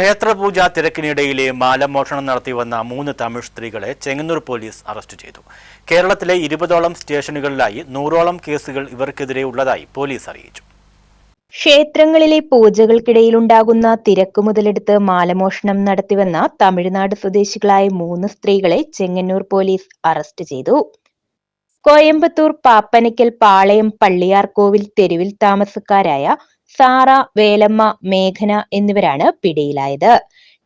ക്ഷേത്രപൂജ തിരക്കിനിടയിലെ മാലമോഷണം നടത്തി വന്ന മൂന്ന് തമിഴ് സ്ത്രീകളെ ചെങ്ങന്നൂർ പോലീസ് അറസ്റ്റ് ചെയ്തു. കേരളത്തിലെ ഇരുപതോളം സ്റ്റേഷനുകളിലായി നൂറോളം കേസുകൾ ഇവർക്കെതിരെ ഉള്ളതായി പോലീസ് അറിയിച്ചു. ക്ഷേത്രങ്ങളിലെ പൂജകൾക്കിടയിലുണ്ടാകുന്ന തിരക്ക് മുതലെടുത്ത് മാലമോഷണം നടത്തിവന്ന തമിഴ്നാട് സ്വദേശികളായ മൂന്ന് സ്ത്രീകളെ ചെങ്ങന്നൂർ പോലീസ് അറസ്റ്റ് ചെയ്തു. കോയമ്പത്തൂർ പാപ്പനയ്ക്കൽ പാളയം പള്ളിയാർകോവിൽ തെരുവിൽ താമസക്കാരായ സാറ വേലമ്മ മേഘന എന്നിവരാണ് പിടിയിലായത്.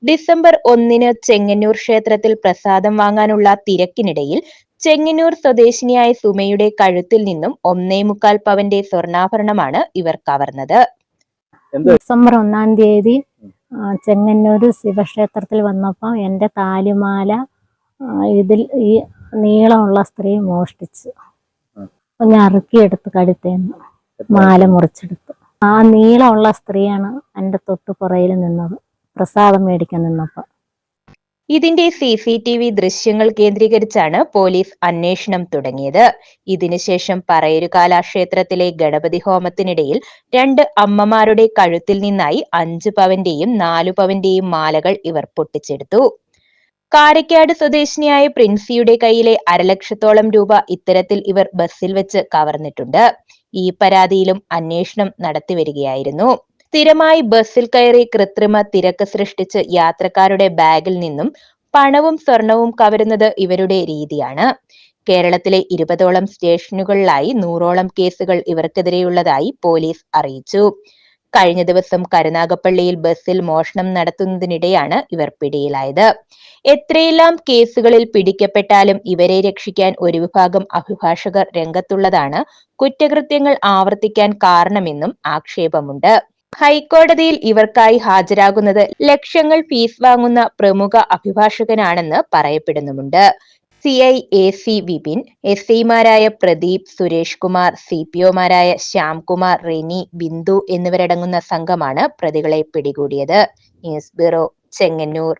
ഡിസംബർ ഒന്നിന് ചെങ്ങന്നൂർ ക്ഷേത്രത്തിൽ പ്രസാദം വാങ്ങാനുള്ള തിരക്കിനിടയിൽ ചെങ്ങന്നൂർ സ്വദേശിനിയായ സുമയുടെ കഴുത്തിൽ നിന്നും ഒന്നേ മുക്കാൽ പവന്റെ സ്വർണാഭരണമാണ് ഇവർ കവർന്നത്. ഡിസംബർ ഒന്നാം തീയതി ചെങ്ങന്നൂർ ശിവക്ഷേത്രത്തിൽ വന്നപ്പോൾ എന്റെ താലിമാല ഇതിൽ ഈ നീളമുള്ള സ്ത്രീ മോഷ്ടിച്ചു. അപ്പൊ ഞാൻ ഇറുക്കിയെടുത്ത് കഴുത്തേന്ന് മാല മുറിച്ചെടുത്തു. ആ നീളമുള്ള സ്ത്രീയാണ് എന്റെ തൊട്ട് പുറയിൽ നിന്നത്. പ്രസാദം മേടിക്കാൻ നിന്നപ്പോൾ ഇതിന്റെ സി സി ടി വി ദൃശ്യങ്ങൾ കേന്ദ്രീകരിച്ചാണ് പോലീസ് അന്വേഷണം തുടങ്ങിയത്. ഇതിനുശേഷം പറയൂരുകാല കാലാക്ഷേത്രത്തിലെ ഗണപതി ഹോമത്തിനിടയിൽ രണ്ട് അമ്മമാരുടെ കഴുത്തിൽ നിന്നായി അഞ്ചു പവന്റെയും നാലു പവന്റെയും മാലകൾ ഇവർ പൊട്ടിച്ചെടുത്തു. കാരക്കാട് സ്വദേശിനിയായ പ്രിൻസിയുടെ കയ്യിലെ അരലക്ഷത്തോളം രൂപ ഇത്തരത്തിൽ ഇവർ ബസ്സിൽ വെച്ച് കവർന്നിട്ടുണ്ട്. ഈ പരാതിയിലും അന്വേഷണം നടത്തിവരികയായിരുന്നു സ്ഥിരമായി ബസ്സിൽ കയറി കൃത്രിമ തിരക്ക് സൃഷ്ടിച്ച് യാത്രക്കാരുടെ ബാഗിൽ നിന്നും പണവും സ്വർണവും കവരുന്നത് ഇവരുടെ രീതിയാണ്. കേരളത്തിലെ ഇരുപതോളം സ്റ്റേഷനുകളിലായി നൂറോളം കേസുകൾ ഇവർക്കെതിരെയുള്ളതായി പോലീസ് അറിയിച്ചു. കഴിഞ്ഞ ദിവസം കരുനാഗപ്പള്ളിയിൽ ബസ്സിൽ മോഷണം നടത്തുന്നതിനിടെയാണ് ഇവർ പിടിയിലായത്. എത്രയെല്ലാം കേസുകളിൽ പിടിക്കപ്പെട്ടാലും ഇവരെ രക്ഷിക്കാൻ ഒരു വിഭാഗം അഭിഭാഷകർ രംഗത്തുള്ളതാണ് കുറ്റകൃത്യങ്ങൾ ആവർത്തിക്കാൻ കാരണമെന്നും ആക്ഷേപമുണ്ട്. ഹൈക്കോടതിയിൽ ഇവർക്കായി ഹാജരാകുന്നത് ലക്ഷങ്ങൾ ഫീസ് വാങ്ങുന്ന പ്രമുഖ അഭിഭാഷകനാണെന്ന് പറയപ്പെടുന്നുമുണ്ട്. C I A C Vipin S ഐമാരായ പ്രദീപ് സുരേഷ് കുമാർ സി പി ഒമാരായ ശ്യാംകുമാർ റെനി ബിന്ദു എന്നിവരടങ്ങുന്ന സംഘമാണ് പ്രതികളെ പിടികൂടിയത്. News bureau Chengannur.